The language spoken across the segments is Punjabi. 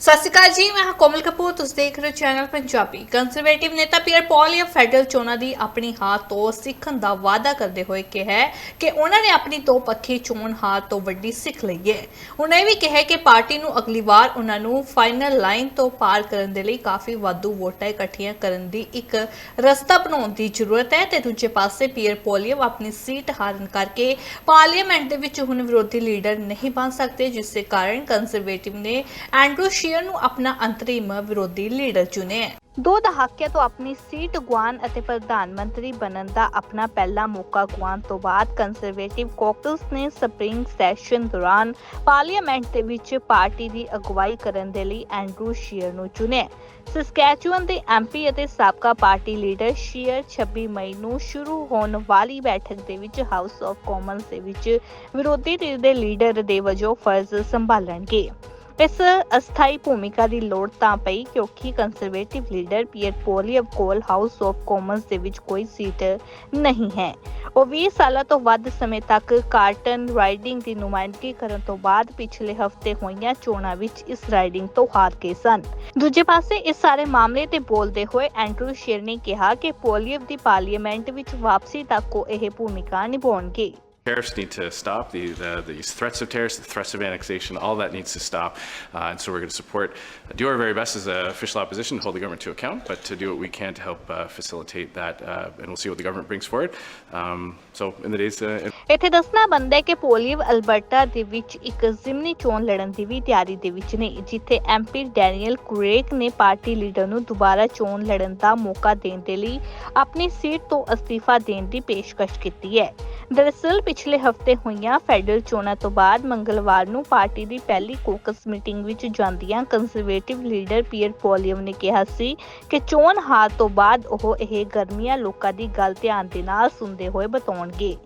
ਸਤਿ ਸ਼੍ਰੀ ਅਕਾਲ ਜੀ, ਮੈਂ ਹਾਂ ਕੋਮਲ ਕਪੂਰ, ਤੁਸੀਂ ਦੇਖ ਰਹੇ ਹੋ ਚੈਨਲ ਪੰਜਾਬੀ। ਕੰਜ਼ਰਵੇਟਿਵ ਨੇਤਾ ਪੀਅਰ ਪੌਲ ਨੇ ਫੈਡਰਲ ਚੋਣਾਂ ਦੀ ਆਪਣੀ ਹਾਰ ਤੋਂ ਸਿੱਖਣ ਦਾ ਵਾਅਦਾ ਕਰਦੇ ਹੋਏ ਕਿਹਾ ਕਿ ਉਹਨਾਂ ਨੇ ਆਪਣੀ ਦੋ ਪੱਖੀ ਚੋਣ ਹਾਰ ਤੋਂ ਵੱਡੀ ਸਿੱਖ ਲਈ ਹੈ। ਉਹਨਾਂ ਵੀ ਕਿਹਾ ਕਿ ਪਾਰਟੀ ਨੂੰ ਅਗਲੀ ਵਾਰ ਉਹਨਾਂ ਨੂੰ ਫਾਈਨਲ ਲਾਈਨ ਤੋਂ ਪਾਰ ਕਰਨ ਦੇ ਲਈ ਕਾਫੀ ਵਾਧੂ ਵੋਟਾਂ ਇਕੱਠੀਆਂ ਕਰਨ ਦੀ ਇੱਕ ਰਸਤਾ ਬਣਾਉਣ ਦੀ ਜ਼ਰੂਰਤ ਹੈ ਤੇ ਦੂਜੇ ਪਾਸੇ ਪੀਅਰ ਪੋਲੀਅਮ ਆਪਣੀ ਸੀਟ ਹਾਰਨ ਕਰਕੇ ਪਾਰਲੀਮੈਂਟ ਦੇ ਵਿੱਚ ਹੁਣ ਵਿਰੋਧੀ ਲੀਡਰ ਨਹੀਂ ਬਣ ਸਕਦੇ, ਜਿਸ ਦੇ ਕਾਰਨ ਕੰਜ਼ਰਵੇਟਿਵ ਨੇ ਐਂਡਰੂ ਸ਼ੀਅਰ ਨੂੰ ਆਪਣਾ ਅੰਤਰਿਮ ਵਿਰੋਧੀ ਲੀਡਰ ਚੁਣਿਆ ਦੋ ਦਹਾਕਿਆਂ ਤੋਂ ਆਪਣੀ ਸੀਟ ਗਵਾਨ ਅਤੇ ਪ੍ਰਧਾਨ ਮੰਤਰੀ ਬਣਨ ਦਾ ਆਪਣਾ ਪਹਿਲਾ ਮੌਕਾ ਗਵਾਨ ਤੋਂ ਬਾਅਦ ਕੰਜ਼ਰਵੇਟਿਵ ਕਾਕਸ ਨੇ ਸਪਰਿੰਗ ਸੈਸ਼ਨ ਦੌਰਾਨ ਪਾਰਲੀਮੈਂਟ ਦੇ ਵਿੱਚ ਪਾਰਟੀ ਦੀ ਅਗਵਾਈ ਕਰਨ ਦੇ ਲਈ ਐਂਡਰੂ ਸ਼ੀਅਰ ਨੂੰ ਚੁਣਿਆ ਸਸਕੈਚੂਅਨ ਦੇ ਐਮਪੀ ਅਤੇ ਸਾਬਕਾ ਪਾਰਟੀ ਲੀਡਰ ਸ਼ੀਅਰ 26 ਮਈ ਨੂੰ ਸ਼ੁਰੂ ਹੋਣ ਵਾਲੀ ਬੈਠਕ ਦੇ ਵਿੱਚ ਹਾਊਸ ਆਫ ਕਾਮਨਸ ਦੇ ਵਿੱਚ ਵਿਰੋਧੀ ਧਿਰ ਦੇ ਲੀਡਰ ਦੇ ਵਜੋਂ ਫਰਜ਼ ਸੰਭਾਲਣਗੇ। ਇਸ ਅਸਥਾਈ ਭੂਮਿਕਾ ਦੀ ਲੋੜ ਤਾਂ ਪਈ ਕਿਉਂਕਿ ਕੰਜ਼ਰਵੇਟਿਵ ਲੀਡਰ ਪੀਅਰ ਪੋਲੀਅਬ ਕੋਲ ਹਾਊਸ ਆਫ ਕਾਮਨਸ ਦੇ ਵਿੱਚ ਕੋਈ ਸੀਟ ਨਹੀਂ ਹੈ। ਉਹ 20 ਸਾਲਾਂ ਤੋਂ ਵੱਧ ਸਮੇਂ ਤੱਕ ਕਾਰਟਨ ਰਾਈਡਿੰਗ ਦੀ ਨੁਮਾਇੰਦਗੀ ਕਰਨ ਤੋਂ ਬਾਅਦ ਪਿਛਲੇ ਹਫ਼ਤੇ ਹੋਈਆਂ ਚੋਣਾਂ ਵਿੱਚ ਇਸ ਰਾਈਡਿੰਗ ਤੋਂ ਹਾਰ ਗਏ ਸਨ। ਦੂਜੇ ਪਾਸੇ ਇਸ ਸਾਰੇ ਮਾਮਲੇ ਤੇ ਬੋਲਦੇ ਹੋਏ ਐਂਡਰੂ ਸ਼ੇਰ ਨੇ ਕਿਹਾ ਕਿ ਪੋਲੀਅਬ ਦੀ ਪਾਰਲੀਮੈਂਟ ਵਿੱਚ ਵਾਪਸੀ ਤੱਕ ਉਹ ਇਹ ਭੂਮਿਕਾ ਨਿਭਾਉਣਗੇ। Tariffs need to stop. The, the, these threats of tariffs, the threats of annexation, all that needs to stop. Uh, and so we're going to support, do our very best as a official opposition to hold the government to account, but to do what we can to help uh, facilitate that. Uh, and we'll see what the government brings forward. Um, so in the days. Uh, ਇੱਥੇ ਦੱਸਣਾ ਬਣਦਾ ਹੈ ਕਿ ਪੋਲੀਵ ਅਲਬਰਟਾ ਦੇ ਵਿੱਚ ਇੱਕ ਜ਼ਿਮਨੀ ਚੋਣ ਲੜਨ ਦੀ ਵੀ ਤਿਆਰੀ ਦੇ ਵਿੱਚ ਨੇ ਜਿੱਥੇ ਐਮਪੀ ਡੈਨੀਅਲ ਕੁਰੇਕ ਨੇ ਪਾਰਟੀ ਲੀਡਰ ਨੂੰ ਦੁਬਾਰਾ ਚੋਣ ਲੜਨ ਦਾ ਮੌਕਾ ਦੇਣ ਦੇ ਲਈ ਆਪਣੀ ਸੀਟ ਤੋਂ ਅਸਤੀਫਾ ਦੇਣ ਦੀ ਪੇਸ਼ਕਸ਼ ਕੀਤੀ ਹੈ ਦਰਅਸਲ, ਪਿਛਲੇ ਹਫ਼ਤੇ ਹੋਈਆਂ ਫੈਡਰਲ ਚੋਣਾਂ ਤੋਂ ਬਾਅਦ ਮੰਗਲਵਾਰ ਨੂੰ ਪਾਰਟੀ ਦੀ ਪਹਿਲੀ ਕੋਕਸ ਮੀਟਿੰਗ ਵਿੱਚ ਜਾਂਦੀਆਂ ਕੰਜ਼ਰਵੇਟਿਵ ਲੀਡਰ ਪੀਅਰ ਪੋਲੀਅਮ ਨੇ ਕਿਹਾ ਸੀ ਕਿ ਚੋਣ ਹਾਰ ਤੋਂ ਬਾਅਦ ਉਹ ਇਹ ਗਰਮੀਆਂ ਲੋਕਾਂ ਦੀ ਗੱਲ ਧਿਆਨ ਦੇ ਨਾਲ ਸੁਣਦੇ ਹੋਏ ਬਤਾਉਣਗੇ।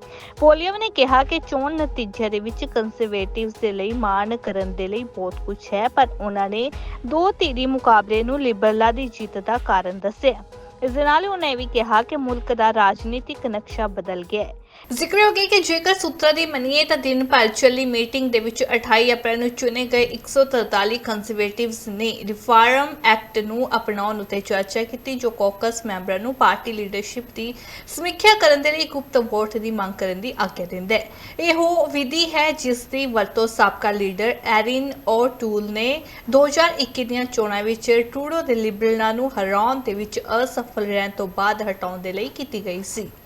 ਪੋਲੀਅਮ ਨੇ ਕਿਹਾ ਕਿ ਚੋਣ ਨਤੀਜੇ ਦੇ ਵਿੱਚ ਕੰਜ਼ਰਵੇਟਿਵਸ ਦੇ ਲਈ ਮਾਣ ਕਰਨ ਦੇ ਲਈ ਬਹੁਤ ਕੁਝ ਹੈ, ਪਰ ਉਹਨਾਂ ਨੇ ਦੋ ਧਿਰੀ ਮੁਕਾਬਲੇ ਨੂੰ ਲਿਬਰਲਾਂ ਦੀ ਜਿੱਤ ਦਾ ਕਾਰਨ ਦੱਸਿਆ। ਇਸ ਦੇ ਨਾਲ ਉਹਨਾਂ ਇਹ ਵੀ ਕਿਹਾ ਕਿ ਮੁਲਕ ਦਾ ਰਾਜਨੀਤਿਕ ਨਕਸ਼ਾ ਬਦਲ ਗਿਆ ਹੈ। ਜ਼ਿਕਰ ਹੋ ਗਿਆ ਕਿ ਜੇਕਰ ਸੂਤਰਾਂ ਦੀ ਮੰਨੀਏ ਤਾਂ ਦਿਨ ਭਰ ਚੱਲੀ ਮੀਟਿੰਗ ਦੇ ਵਿੱਚ 28 ਅਪ੍ਰੈਲ ਨੂੰ ਚੁਣੇ ਗਏ 143 ਕੰਜ਼ਰਵੇਟਿਵਸ ਨੇ ਰਿਫਾਰਮ ਐਕਟ ਨੂੰ ਅਪਣਾਉਣ ਉਤੇ ਚਰਚਾ ਕੀਤੀ, ਜੋ ਕੌਕਸ ਮੈਂਬਰਾਂ ਨੂੰ ਪਾਰਟੀ ਲੀਡਰਸ਼ਿਪ ਦੀ ਸਮੀਖਿਆ ਕਰਨ ਦੇ ਲਈ ਗੁਪਤ ਵੋਟ ਦੀ ਮੰਗ ਕਰਨ ਦੀ ਆਗਿਆ ਦਿੰਦਾ ਹੈ। ਇਹ ਵਿਧੀ ਹੈ ਜਿਸ ਦੀ ਵਰਤੋਂ ਸਾਬਕਾ ਲੀਡਰ ਐਰਿਨ ਓਟੂਲ ਨੇ 2021 ਦੀਆਂ ਚੋਣਾਂ ਵਿੱਚ ਟਰੂਡੋ ਦੇ ਲਿਬਰਲਾਂ ਨੂੰ ਹਰਾਉਣ ਦੇ ਵਿੱਚ ਅਸਫਲ ਰਹਿਣ ਤੋਂ ਬਾਅਦ ਹਟਾਉਣ ਦੇ ਲਈ ਕੀਤੀ ਗਈ ਸੀ।